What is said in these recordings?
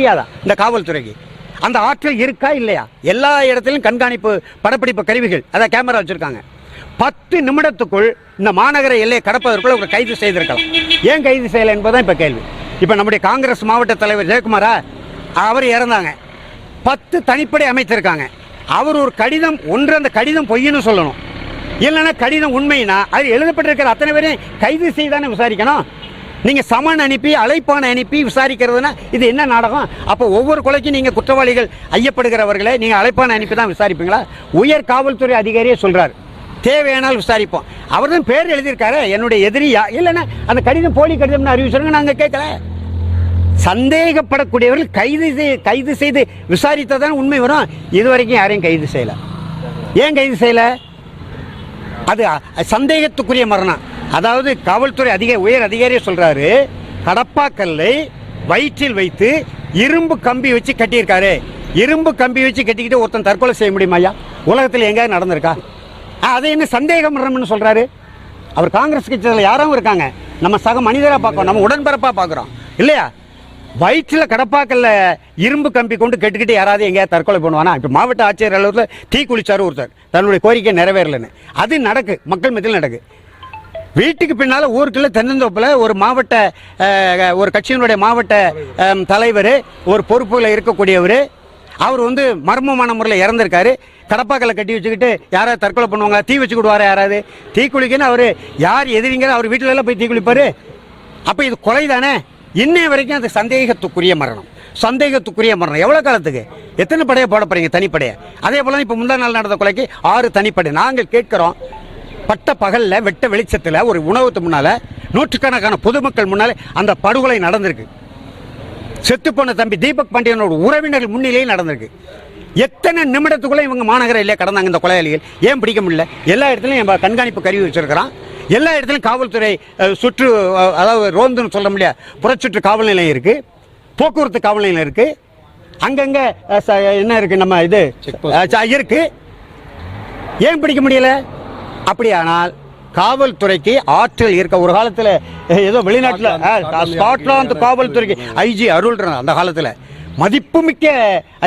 முடியாதா? இந்த காவல்துறைக்கு. அந்த ஆற்றல் இருக்கா இல்லையா? எல்லா இடத்திலும் கண்காணிப்பு படப்பிடிப்பு கருவிகள் அதான் கேமரா வச்சிருக்காங்க. பத்து நிமிடத்துக்குள் இந்த மாநகர எல்லையை கடப்பதற்குள்ள ஒரு கைது செய்திருக்கலாம். ஏன் கைது செய்யலை என்பதுதான் இப்போ கேள்வி. இப்போ நம்முடைய காங்கிரஸ் மாவட்ட தலைவர் ஜெயக்குமாரா அவர் இறந்தாங்க. பத்து தனிப்படை அமைத்திருக்காங்க. அவர் ஒரு கடிதம் ஒன்று அந்த கடிதம் பொய்ன்னு சொல்லணும். இல்லைன்னா கடிதம் உண்மைனா அது எழுதப்பட்டிருக்கிற அத்தனை பேரையும் கைது செய்தானே விசாரிக்கணும். நீங்கள் சமன் அனுப்பி அழைப்பான அனுப்பி விசாரிக்கிறதுனா இது என்ன நாடகம்? அப்போ ஒவ்வொரு கொலைக்கும் நீங்கள் குற்றவாளிகள் ஐயப்படுகிறவர்களை நீங்கள் அழைப்பான அனுப்பி தான் விசாரிப்பீங்களா? உயர் காவல்துறை அதிகாரியே சொல்கிறார் தேவையானால் விசாரிப்போம். அவர் தான் பேர் எழுதியிருக்காரு என்னுடைய எதிரியா இல்லைன்னா அந்த கடிதம் போலி கடிதம்னு அறிவிச்சிருங்க நாங்கள் கேட்கல. சந்தேகப்படக்கூடியவர்கள் கைது செய் கைது செய்து விசாரித்ததான் உண்மை வரும். இதுவரைக்கும் யாரையும் கைது செய்யலை. ஏன் கைது செய்யலை? அது சந்தேகத்துக்குரிய மரணம். அதாவது காவல்துறை அதிக உயர் அதிகாரியே சொல்றாரு கடப்பாக்கல்லை வயிற்றில் வைத்து இரும்பு கம்பி வச்சு கட்டியிருக்காரு. இரும்பு கம்பி வச்சு கட்டிக்கிட்டு ஒருத்தன் தற்கொலை செய்ய முடியுமா ஐயா? உலகத்தில் எங்கேயாவது நடந்திருக்கா? அதை என்ன சந்தேகம் பண்ணணும்னு சொல்கிறாரு அவர் காங்கிரஸ் கட்சியில் யாரும் இருக்காங்க. நம்ம சக மனிதராக பார்க்குறோம் நம்ம உடன்பிறப்பாக பார்க்குறோம். இல்லையா? வயிற்றில் கடப்பாக்கல்ல இரும்பு கம்பி கொண்டு கெட்டுக்கிட்டு யாராவது எங்கேயாவது தற்கொலை பண்ணுவானா? இப்போ மாவட்ட ஆட்சியர் அளவில் தீ குளிச்சார் ஒருத்தர். தன்னுடைய கோரிக்கை நிறைவேறலைன்னு. அது நடக்கு மக்கள் மத்தியில் நடக்கு. வீட்டுக்கு பின்னால் ஊருக்குள்ள தென்னந்தோப்பில் ஒரு மாவட்ட ஒரு கட்சியினுடைய மாவட்ட தலைவர் ஒரு பொறுப்பில் இருக்கக்கூடியவர். அவர் வந்து மர்மமான முறையில் இறந்திருக்காரு. கடப்பாக்களை கட்டி வச்சுக்கிட்டு யாராவது தற்கொலை பண்ணுவாங்க தீ வச்சு யாராவது? தீ குளிக்கன்னு அவர் யார் எதிரிங்கிற அவர் வீட்டிலலாம் போய் தீ குளிப்பார். அப்போ இது கொலை தானே இன்னை வரைக்கும் அது சந்தேகத்துக்குரிய மரணம். சந்தேகத்துக்குரிய மரணம். எவ்வளோ காலத்துக்கு? எத்தனை படையை போட போகிறீங்க தனிப்படையை? அதே போல் இப்போ முந்தா நாள் நடந்த கொலைக்கு ஆறு தனிப்படை. நாங்கள் கேட்குறோம். பட்ட பகல்ல வெட்ட வெளிச்சத்தில் ஒரு உணவுக்கு முன்னால நூற்றுக்கணக்கான பொதுமக்கள் முன்னால அந்த படுகொலை நடந்திருக்கு. செத்துப்போன தம்பி தீபக் பாண்டியனோட உறவினர்கள் முன்னிலையில் நடந்திருக்கு. எத்தனை நிமிடத்துக்குள்ள இவங்க மாநகர இல்லையா கடந்தாங்க இந்த கொலையாளிகள்? ஏன் பிடிக்க முடியல? எல்லா இடத்துலையும் நம்ம கண்காணிப்பு கருவி வச்சிருக்கிறான். எல்லா இடத்துலையும் காவல்துறை சுற்று அதாவது ரோந்துன்னு சொல்ல முடியாது. புறச்சுற்று காவல் நிலையம் இருக்கு. போக்குவரத்து காவல் நிலையம் இருக்கு. அங்கங்க என்ன இருக்கு? நம்ம இது அஹ், ச- இருக்கு. ஏன் பிடிக்க முடியல? அப்படியானால் காவல்துறைக்கு ஆற்றல் இருக்க ஒரு காலத்துல ஏதோ வெளிநாட்டுல ஸ்காட்லாந்து காவல்துறைக்கு ஐஜி அருள் அந்த காலத்துல. மதிப்புமிக்க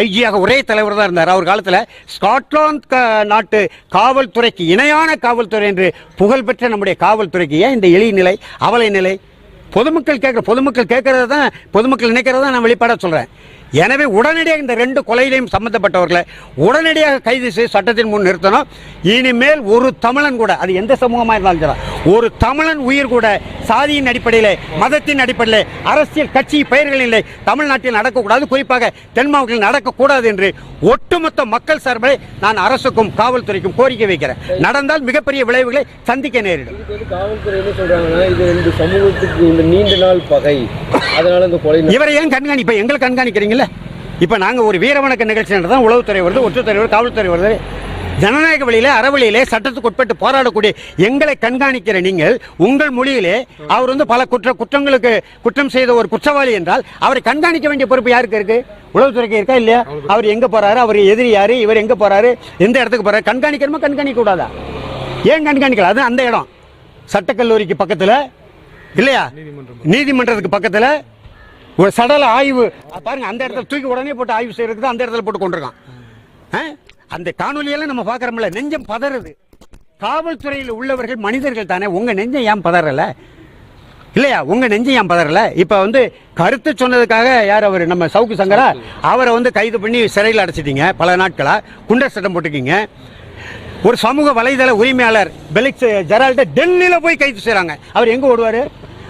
ஐஜியாக ஒரே தலைவர் தான் இருந்தார். அவர் காலத்துல ஸ்காட்லாந்து நாட்டு காவல்துறைக்கு இணையான காவல்துறை என்று புகழ்பெற்ற நம்முடைய காவல்துறைக்கு ஏன் இந்த எளிய நிலை அவலை நிலை? பொதுமக்கள் கேட்குற பொதுமக்கள் கேட்கறத தான் பொதுமக்கள் நினைக்கிறத நான் வெளிப்பாட சொல்றேன். எனவே உடனடியாக இந்த ரெண்டு கொலையிலையும் சம்பந்தப்பட்டவர்களை உடனடியாக கைது செய்து சட்டத்தின் முன் நிறுத்தணும். இனிமேல் ஒரு தமிழன் கூட அது எந்த சமூகமாக இருந்தாலும் சரி ஒரு தமிழன் உயிர் கூட சாதியின் அடிப்படையில் மதத்தின் அடிப்படையில் அரசியல் கட்சி பெயர்களிலே தமிழ்நாட்டில் நடக்கக்கூடாது. குறிப்பாக தென் மாவட்டத்தில் நடக்கக்கூடாது என்று ஒட்டுமொத்த மக்கள் சார்பில் நான் அரசுக்கும் காவல்துறைக்கும் கோரிக்கை வைக்கிறேன். நடந்தால் மிகப்பெரிய விளைவுகளை சந்திக்க நேரிடும். காவல்துறை என்ன சொல்றாங்கன்னா இது இந்த சமூகத்துக்கு இந்த நீண்ட நாள் பகை. அதனால இந்த கொலை இவரை ஏன் கண்காணிப்ப எங்களை கண்காணிக்கிறீங்களா இப்போ நாங்கள் ஒரு வீரவணக்க நிகழ்ச்சி நடந்தால் உளவுத்துறை வருது ஒற்றுத்துறை வருது காவல்துறை வருது. ஜனநாயக வழியிலே அறவழியிலே சட்டத்துக்கு உட்பட்டு போராடக்கூடிய எங்களை கண்காணிக்கிற நீங்கள் உங்கள் மொழியிலே அவர் வந்து பல குற்ற குற்றங்களுக்கு குற்றம் செய்த ஒரு குற்றவாளி என்றால் அவரை கண்காணிக்க வேண்டிய பொறுப்பு யாருக்கு இருக்கு? உளவுத்துறைக்கு இருக்கா இல்லையா? அவர் எங்க போறாரு? அவர் எதிரி யாரு? இவர் எங்க போறாரு? எந்த இடத்துக்கு போறாரு? கண்காணிக்கணுமா கண்காணிக்க கூடாதா? ஏன் கண்காணிக்கல? அது அந்த இடம். சட்டக்கல்லூரிக்கு பக்கத்துல இல்லையா? நீதிமன்றத்துக்கு பக்கத்துல ஒரு சடல ஆய்வு. பாருங்க அந்த இடத்துல தூக்கி உடனே போட்டு ஆய்வு செய்யறதுக்கு அந்த இடத்துல போட்டு கொண்டிருக்கான்? அந்த காணொலியெல்லாம் நம்ம பார்க்கறோம்ல நெஞ்சம் பதறுது. காவல்துறையில் உள்ளவர்கள் மனிதர்கள் தானே உங்க நெஞ்சம் ஏன் பதறல? இல்லையா? உங்க நெஞ்சம் ஏன் பதறல? இப்ப வந்து கருத்து சொன்னதுக்காக யார் அவர்? நம்ம சவுக்கு சங்கரா அவரை வந்து கைது பண்ணி சிறையில் அடைச்சிட்டீங்க பல நாட்களா. குண்டர் சட்டம் போட்டுக்கீங்க ஒரு சமூக வலைதள உரிமையாளர் பெலிக்ஸ் ஜெரால்ட டெல்லியில போய் கைது செய்றாங்க. அவர் எங்க ஓடுவாரு?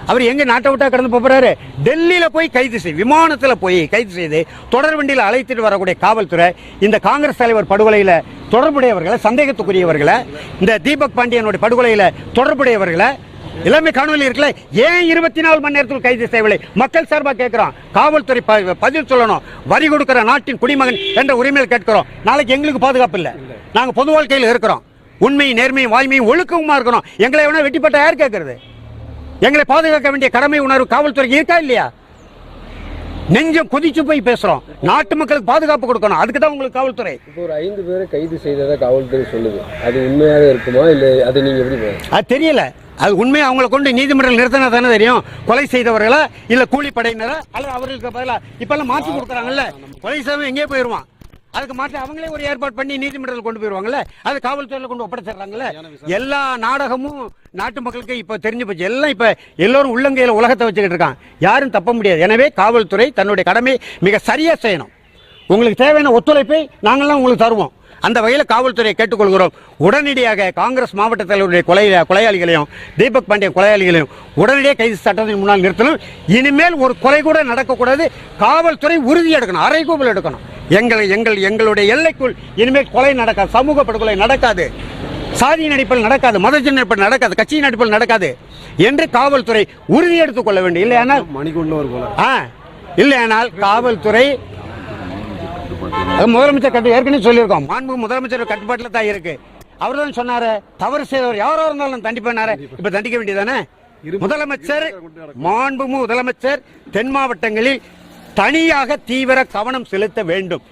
அவர் எங்க நாட்டை விட்டா கடந்து போறாரு? டெல்லியில போய் கைது செய் விமானத்துல போய் கைது செய்து தொடர் வண்டியில் அழைத்துட்டு வரக்கூடிய காவல்துறை இந்த காங்கிரஸ் தலைவர் படுகொலையில தொடர்புடையவர்களை சந்தேகத்துக்குரியவர்களை இந்த தீபக் பாண்டியனுடைய படுகொலையில தொடர்புடையவர்களை எல்லாமே காணொலி இருக்குல்ல? ஏன் இருபத்தி நாலு மணி நேரத்தில் கைது செய்யவில்லை? மக்கள் சார்பாக கேட்கிறோம். காவல்துறை ப- பதில் சொல்லணும். வரி கொடுக்கிற நாட்டின் குடிமகன் என்ற உரிமையில் கேட்கிறோம். நாளைக்கு எங்களுக்கு பாதுகாப்பு இல்லை. நாங்கள் பொது வாழ்க்கையில் இருக்கிறோம். உண்மை நேர்மை வாய்மையும் ஒழுக்கமாக இருக்கிறோம் எங்களை வேணா வெட்டிப்பட்ட யார் கேட்கறது? எங்களை பாதுகாக்க வேண்டிய கடமை உணர்வு காவல்துறைக்கு இருக்கா இல்லையா? நெஞ்சம் கொதிச்சு போய் பேசுறோம். நாட்டு மக்களுக்கு பாதுகாப்பு கொடுக்கணும். அதுக்கு தான் உங்களுக்கு காவல்துறை. ஒரு ஐந்து பேரை கைது செய்ததா காவல்துறை சொல்லுது. அது உண்மையாக இருக்குமா? இல்லை அதை நீங்க எப்படி? அது தெரியல. அது உண்மையை? அவங்கள கொண்டு நீதிமன்றம் நிறுத்தினா தானே தெரியும். கொலை செய்தவர்களா? இல்ல கூலிப்படையினரா? அல்லது அவர்களுக்கு பதிலா? இப்பெல்லாம் மாற்றி கொடுக்குறாங்கல்ல. கொலை செய்வன் எங்கேயே போயிடுவான் அதுக்கு மாற்றி அவங்களே ஒரு ஏற்பாடு பண்ணி நீதிமன்றத்தில் கொண்டு போயிடுவாங்கல்ல அது காவல்துறையில் கொண்டு ஒப்படைச்சிடுறாங்கல்ல? எல்லா நாடகமும் நாட்டு மக்களுக்கு இப்போ தெரிஞ்சு போச்சு. எல்லாம் இப்போ எல்லோரும் உள்ளங்கையில் உலகத்தை வச்சுக்கிட்டு இருக்கான் யாரும் தப்ப முடியாது. எனவே காவல்துறை தன்னுடைய கடமை மிக சரியா செய்யணும். உங்களுக்கு தேவையான ஒத்துழைப்பை நாங்கள்லாம் உங்களுக்கு தருவோம். அந்த வகையில் காவல்துறையை கேட்டுக்கொள்கிறோம். உடனடியாக காங்கிரஸ் மாவட்ட தலைவருடைய கொலை கொலையாளிகளையும் தீபக் பாண்டிய கொலையாளிகளையும் உடனடியாக கைது சட்டத்தின் முன்னால் நிறுத்தணும். இனிமேல் ஒரு கொலை கூட நடக்கக்கூடாது. காவல்துறை உறுதி எடுக்கணும். அறைகூவல் எடுக்கணும். எங்களை எங்கள் எங்களுடைய எல்லைக்குள் இனிமேல் கொலை நடக்காது சமூக படுகொலை நடக்காது. சாதியின் அடிப்பில் நடக்காது மதத்தின் அடிப்பில் நடக்காது கட்சியின் அடிப்பில் நடக்காது என்று காவல்துறை உறுதி எடுத்துக் கொள்ள வேண்டும். இல்லையானால் கொலை ஆ இல்லையானால் காவல்துறை முதலமைச்சர் கட்டு ஏற்கனவே சொல்லியிருக்கோம். மாண்பு முதலமைச்சர் கட்டுப்பாட்டில் தான் இருக்கு. அவர் தான் சொன்னாரு தவறு செய்தவர் யாரோ இருந்தாலும் தண்டிப்பாரு இப்ப தண்டிக்க வேண்டியதானே முதலமைச்சர் மாண்பு முதலமைச்சர் தென் மாவட்டங்களில் தனியாக தீவிர கவனம் செலுத்த வேண்டும்